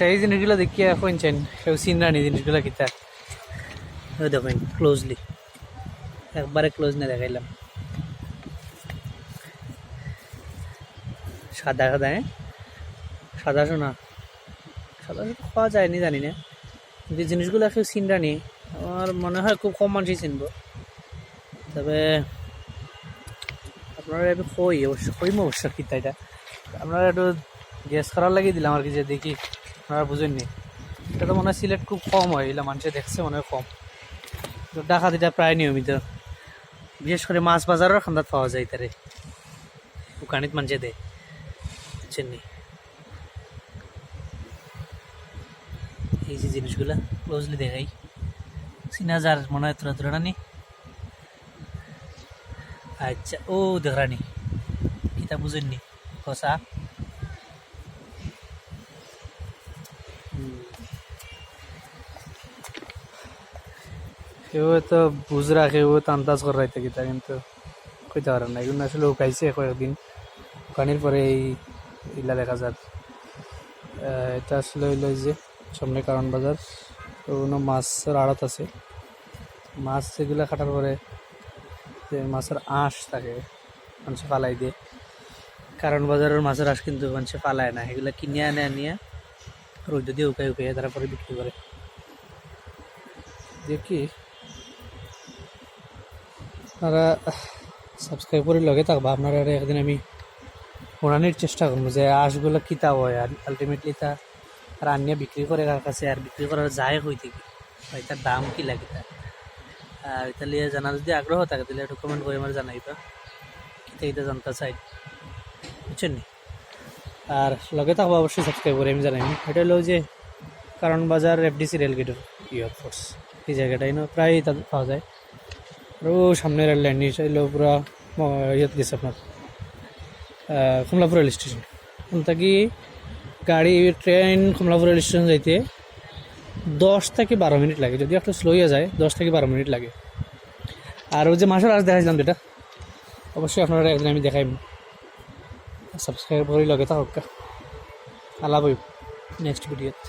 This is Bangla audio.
আচ্ছা এই জিনিসগুলো দেখিয়ে শুনছেন কেউ চিনরানি জিনিসগুলো কিতা? ওই দেখেন ক্লোজলি একবারে ক্লোজ না দেখাইলাম। সাদা সাদা হ্যাঁ? সাদা সোনা? সাদা সোনা খাওয়া যায়নি জানি না। কিন্তু জিনিসগুলো কেউ চিনরানি আমার মনে হয় খুব কম মানুষই চিনব। তবে আপনারা একটু কই, অবশ্য কইম অবশ্য কিতা এটা। আপনারা একটু গ্যাস করার লাগিয়ে দিলাম আর কি, যে দেখি। আপনারা বুঝেননি। এটা তো মনে হয় সিলেট খুব কম হয়, এগুলো মানুষে দেখছে, মনে হয় কম। তো ডাকাতিটা প্রায় নিয়মিত। বিশেষ করে মাছ বাজারের খান্দাত পাওয়া যায় তারে। দোকানিত মানুষে দেয়। বুঝছেননি এই যে জিনিসগুলা ক্লোজলি দেখাই। চিনা যার, মনে হয় তোরা তোরা নি আচ্ছা ও দেখরানি কিতা বুঝেননি। কষা কেউ তো বুঝরা কেউ তো আন্দাজ করে রাইতে কিতা কিন্তু কইতে পারেন না। এগুলো আসলে উকাইছে কয়েকদিন। উকানির পরে এই ইলা দেখা আহ, এটা আসলে হইল যে সামনে কারণ বাজার। কোনো মাছের আড়ত আছে। মাছ এগুলা কাটার পরে যে মাছের আঁশ থাকে মানুষে ফালাই দিয়ে। কারণ বাজারের মাছের আঁশ কিন্তু মানুষে ফালায় না। এগুলা কিনে আনে আনিয়া রোদ দিয়ে উকাই উকাই তারপরে বিক্রি করে। দেখি। আপনারা সাবস্ক্রাইব করে লগে থাকবা। আপনারা একদিন আমি শোনানোর চেষ্টা করব যে আঁশগুলো কিতা হয়। আর আলটিমেটলি তা রান্নিয়া বিক্রি করে কার কাছে আর বিক্রি করার যায় হই থেকে? বা এটার দাম কি লাগে তা আর লিয়ে জানার যদি আগ্রহ থাকে, তাহলে একটু কমেন্ট করে আমার জানাইবা। কিতা এটা জানতে চাই বুঝছেন আর লগে থাকব অবশ্যই সাবস্ক্রাইব করে আমি জানাই এটা হলো যে কারণ বাজার এফডিসি রেলগেটের ইয়ার ফোর্স এই জায়গাটাই না প্রায় তাদের পাওয়া যায়। আর ও সামনে রেল লাইন নিচে এলো পুরা ইয়েত গেছে আপনার কমলাপুর রেল স্টেশন। ওখান গাড়ি, ট্রেন, কমলাপুর রেল স্টেশন যাইতে দশ থেকে বারো মিনিট লাগে। যদি একটু স্লো হয়ে যায়, দশ থেকে বারো মিনিট লাগে। আর ওই যে মাসের আজ দেখাইছিলাম যেটা, অবশ্যই আপনারা একদিন আমি দেখাইব সাবস্ক্রাইব করে, লগে থাকা আলাপ নেক্সট ভিডিওতে